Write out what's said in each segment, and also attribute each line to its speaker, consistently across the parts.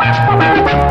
Speaker 1: Thank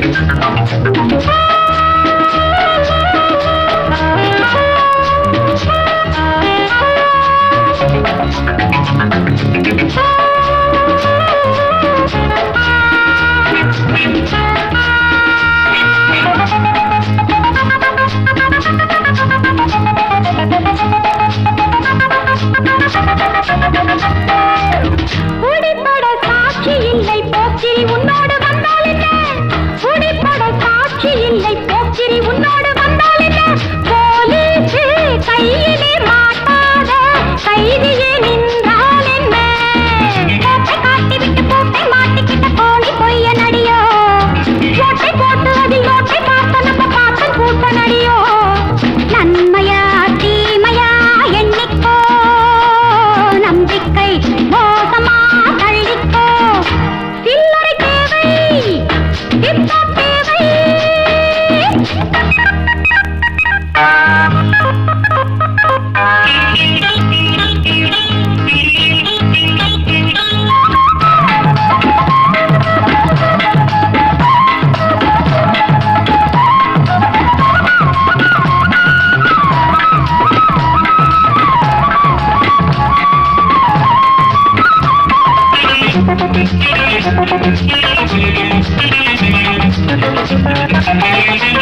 Speaker 1: Thank you. Thank you.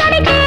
Speaker 1: करके